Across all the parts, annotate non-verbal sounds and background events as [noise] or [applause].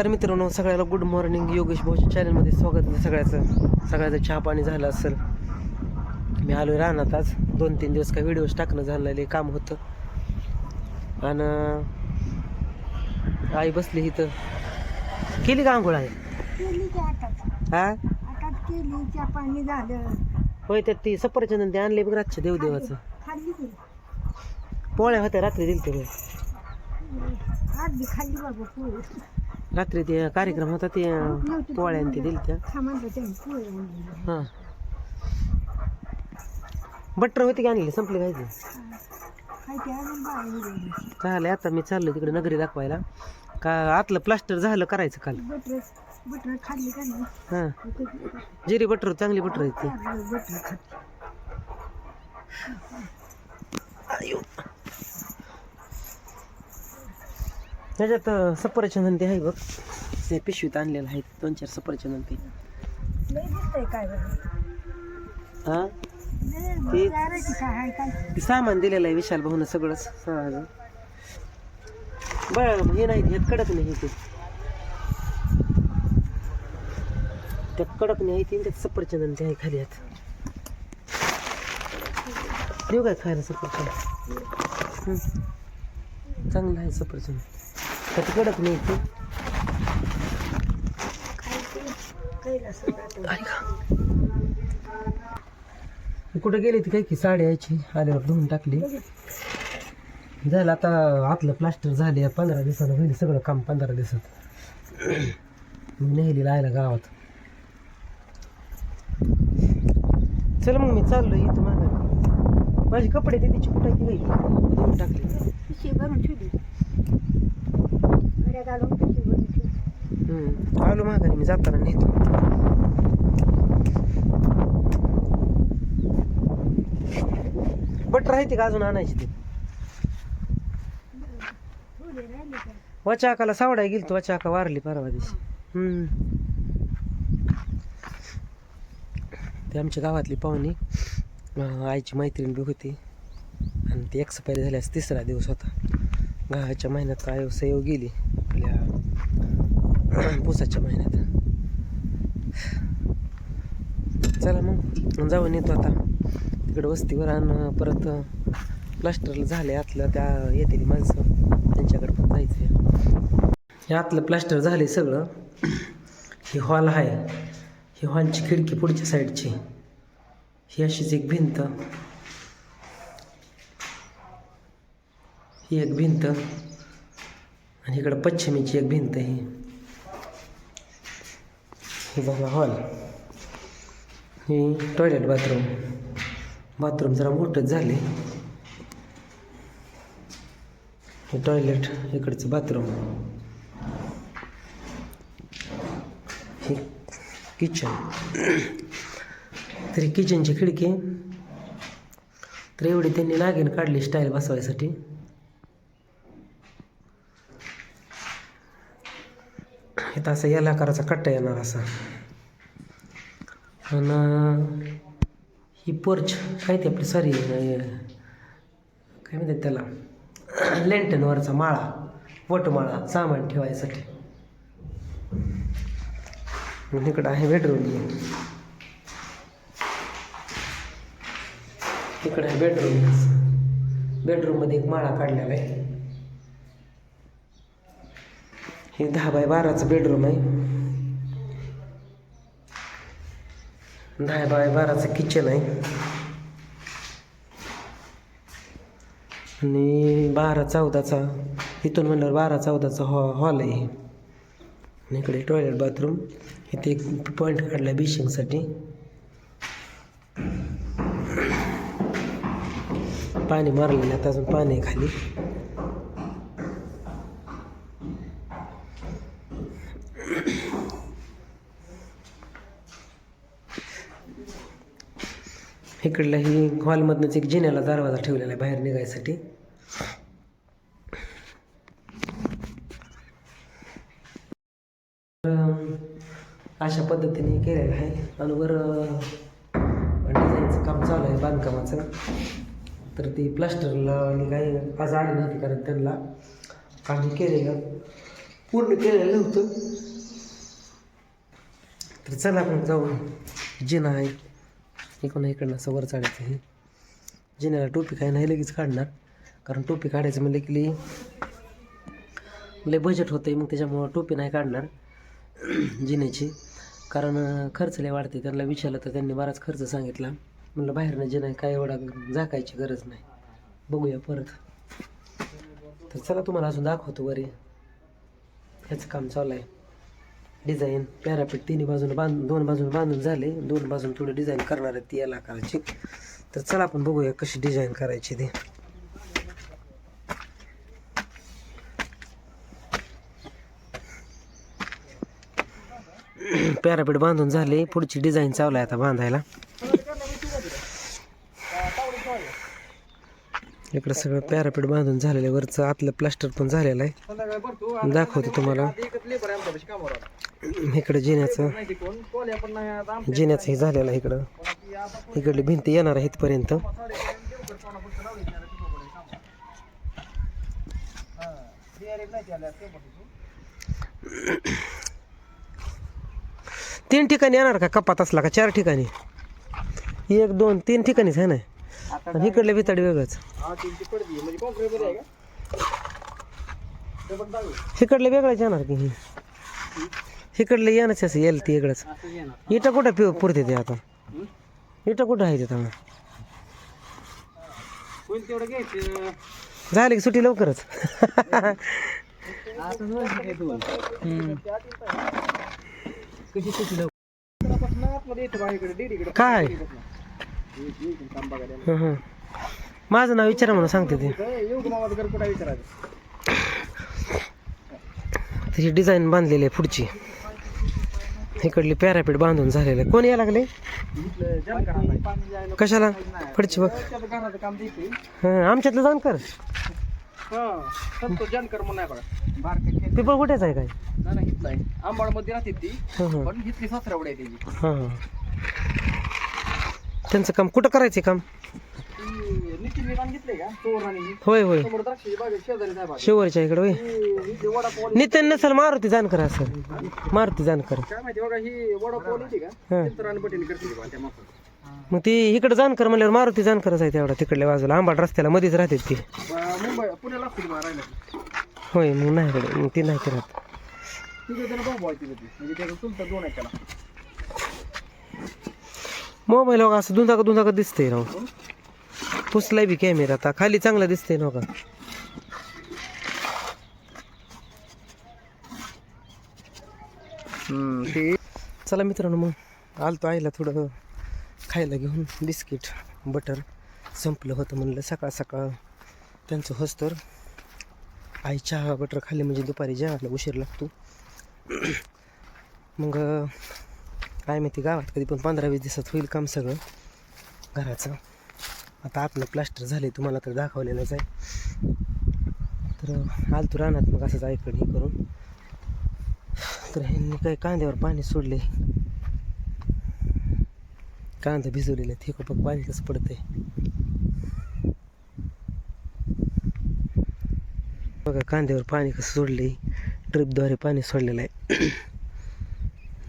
तर मित्रांनो सगळ्याला गुड मॉर्निंग योगेश भाऊच्या चॅनलमध्ये स्वागत आहे सगळ्याचं. सगळ्याचं चहा पाणी झालं असेल. मी आलो राहणार आज. दोन तीन दिवस काय व्हिडिओज टाकणं झालेले काम होतं. आणि आई बसली इथं. केली का आंघोळ आहे? हा? होय त्यात ती सफरचंद ते आणले बघ रातच्या देवदेवाचं पोळ्या होत्या रात्री दिल ते रात्री ते कार्यक्रम होता ते पोळ्या आणि ते दिल त्या हां. बटर होती की आणली संपली काय ते? काय चालेल आता मी चाललो तिकडे नगरी दाखवायला. का आतलं प्लास्टर झालं करायचं काल. बटर खाल्ली का नाही हां. जिरी बटर चांगली बटर आहे ती. त्याच्यात अं, सफरचंद ते आहे बघ. ते पिशवीत आणलेलं आहे दोन चार सफरचंद ते. हां? ते- सामान दिलेलं आहे विशाल भाऊनं सगळंच. सगळं बरं हे नाही हे कडक नाही ते. त्या कडक नाही ते त्यात सफरचंद आणि ते आहे खाली आहेत देऊ काय खायला सफरचंद. चांगलं आहे सफरचंद. त्यात कडक नाही ते कुठे गेली ती काय की साडी यायची? आल्यावर धुवून टाकली. झालं आता आतलं प्लास्टर झाले. पंधरा दिवसानं होईल सगळं काम पंधरा दिवसात. मी नेहली लायला गावात. चल मग मी चाललो इथं माझं माझे कपडे ते तिची कुठे गेली धुवून टाकली. भरून ठेवली. गड्या घालून आलो माघारी मी जाताना नेतो. बटर आहे का अजून आणायची ते? वचाकाला सावडाय गेली तू वचाका वारली परवा दिवशी. ते आमच्या गावातली पाहुणी आईची मैत्रीण बी होती. आणि ती एक्सपायरी झाल्यास तिसरा दिवस होता. गावाच्या महिन्यात काय सैव गेली. [clears throat] पुसाच्या महिन्यात. चला मग जाऊन येतो आता. तिकडं वस्तीवर आणि परत प्लास्टरला झाले आतलं त्या येतील माणसं. त्यांच्याकडे पण जायचं आहे हे आतलं प्लास्टर झाले सगळं. ही हॉल आहे. ही हॉलची खिडकी पुढच्या साईडची. ही अशीच एक भिंत. ही एक भिंत. आणि इकडं पश्चिमेची एक भिंत ही झाला हॉल. ही टॉयलेट बाथरूम बाथरूम जरा मोठंच झाले. हे टॉयलेट इकडचं बाथरूम हे किचन तरी किचनची खिडकी. तर एवढी त्यांनी नागिन काढली स्टाईल बसवायसाठी. इथं असं याला आकाराचा कट्टा येणार असा. आणि ही पोर्च काय ते आपली सॉरी काय म्हणतात त्याला? लेंटनवरचा माळा वटमाळा सामान ठेवायसाठी. आणि इकडं आहे बेडरूम इकडं आहे बेडरूम बेडरूममध्ये एक माळा काढलेला आहे. हे दहा बाय बाराचं बेडरूम आहे. दहा बाय बाराचं किचन आहे. आणि बारा चौदाचा इथून म्हणल्यावर बारा चौदाचा हॉ हॉल आहे. आणि इकडे टॉयलेट बाथरूम इथे एक पॉईंट काढला बिशिंगसाठी पाणी मारलेलं आता अजून पाणी आहे खाली. इकडला ही हॉलमधनंच एक जिन्याला दरवाजा ठेवलेला आहे बाहेर निघायसाठी. अशा पद्धतीने केलेलं आहे. आणि वर डिझाईनचं काम चालू आहे बांधकामाचं. तर ती प्लास्टरला आणि काही आज आली नव्हती कारण त्यांना आम्ही केलेलं पूर्ण केलेलं नव्हतं. तर चला आपण जाऊ जिना आहे. इकडून इकडनं असं वर चढायचं हे. जिन्याला टोपी काय नाही लगेच काढणार. कारण टोपी काढायचं म्हणलं की लई लय बजेट होतं मग त्याच्यामुळं टोपी नाही काढणार [clears throat] जिन्याची. कारण खर्च लय वाढते त्यांना विचारलं तर त्यांनी बराच खर्च सांगितला. म्हणलं बाहेरनं जिना काय एवढा झाकायची गरज नाही. बघूया परत. तर चला तुम्हाला अजून दाखवतो वरी. ह्याचं काम चालू आहे. डिझाईन पॅरापीट तिन्ही बाजूने बांध दोन बाजूने बांधून झाले. दोन बाजून थोडं डिझाईन करणार आहे ती याला आकाराची तर चला आपण बघूया कशी डिझाईन करायची ते. पॅरापीट बांधून झाले. पुढची डिझाईन चालू आहे आता बांधायला. इकडं सगळं पॅरापीट बांधून झालेलं आहे. वरचं आतलं प्लास्टर पण झालेलं आहे. दाखवतो तुम्हाला. इकडं जिन्याचं जिन्याचं हे झालेलं आहे इकडं. इकडली भिंती येणार आहे इथपर्यंत. तीन ठिकाणी येणार का? कपात असला का? चार ठिकाणी. एक दोन तीन ठिकाणीच आहे ना? आणि इकडले भिताडी वेगळंच इकडले वेगळंच येणार की. हे इकडले येणंच असं येईल ती वेगळंच इटा कुठं पिव पुरते ते आता? इटा कुठं आहे ते आता? झाले की सुट्टी लवकरच. काय? हं, हं. माझं नाव विचारा म्हणून सांगते ते. त्याची डिझाईन बांधलेली आहे पुढची. इकडली पॅरापीट बांधून झालेलं आहे. कोण यायला लागले? कशाला? पुढची बघ. हं, आमच्यातलं जाण कर जानकर म्हणून कुठेच आहे काय. नाही नाही हितला आहे आंबाडमध्ये राहते ती. पण हितली सासऱ्यावड हां हां. त्यांचं काम कुठं करायचं काम? नितीन घेतले का? होय होय. समोर द्राक्षी शेजारी शिवरच्या इकडं होय. ही वडापाव नितीन नसेल मारुती जानकर असेल. मारुती जानकर. काय माहिती बघा ही वडापाव येते का? हं. चिंतर आणि बटीन करते बा त्या माणसाला मग ती इकडं जानकर म्हणल्यावर मारुती जानकरच आहे तेवढा तिकडल्या बाजूला. आंबाड रस्त्याला मध्येच राहते ती. ब- मुंबई पुण्याला असते बा राहिलं होय मग नाही इकडे मग ती नाही ती राहत तिथे जण भाऊ आहे तिथे ती म्हणजे त्याचं चुलतं दोन आहे त्याला मोबाईल बघा असं दुंदाका दुंदाका दिसतंय राव. पुसलाय बी कॅमेरा आता. खाली चांगला दिसतंय ना का ते चला मित्रांनो मग आलतो आईला थोडं खायला घेऊन. बिस्किट बटर संपलं होतं म्हणलं सकाळ सकाळ त्यांचं होस तर आई चहा बटर खाल्ली म्हणजे दुपारी जेवायला उशीर लागतो. मग काय माहिती गावात. कधी पण पंधरा वीस दिवसात होईल काम सगळं घराचं. आता आपलं प्लास्टर झाले तुम्हाला तर दाखवलेलंच आहे. तर आलतो रानात मग असंच ऐकड हे करून. तर ह्यांनी काही कांद्यावर पाणी सोडले. कांदा भिजवलेले ते बघ पाणी कसं पडते बघा कांद्यावर पाणी कसं सोडले ट्रिपद्वारे पाणी सोडलेलं आहे.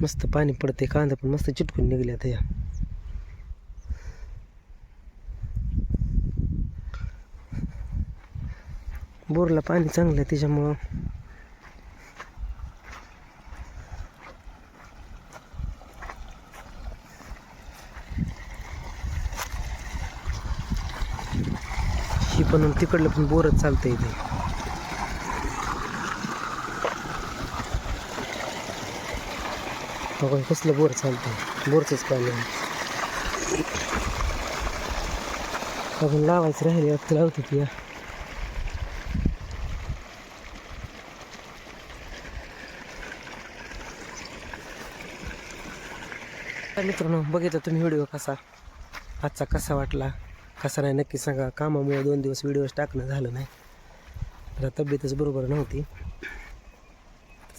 मस्त पाणी पडते कांदा पण मस्त चिटकून निघले आता या. बोरला पाणी चांगलं आहे त्याच्यामुळं. ही पण तिकडलं पण बोरच चालतंय इथे बघा कसलं बोर चालतं बोरचंच पाणी आहे. अजून लावायचं राहिले आता लावते ती या. मित्रांनो बघितलं तुम्ही व्हिडिओ कसा? आजचा कसा वाटला? कसा नाही नक्की सांगा. कामामुळे दोन दिवस व्हिडिओज टाकणं झालं नाही. तर तब्येतच बरोबर नव्हती.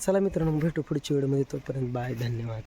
चला मित्रांनो भेटू पुढच्या व्हिडिओमध्ये तोपर्यंत बाय धन्यवाद.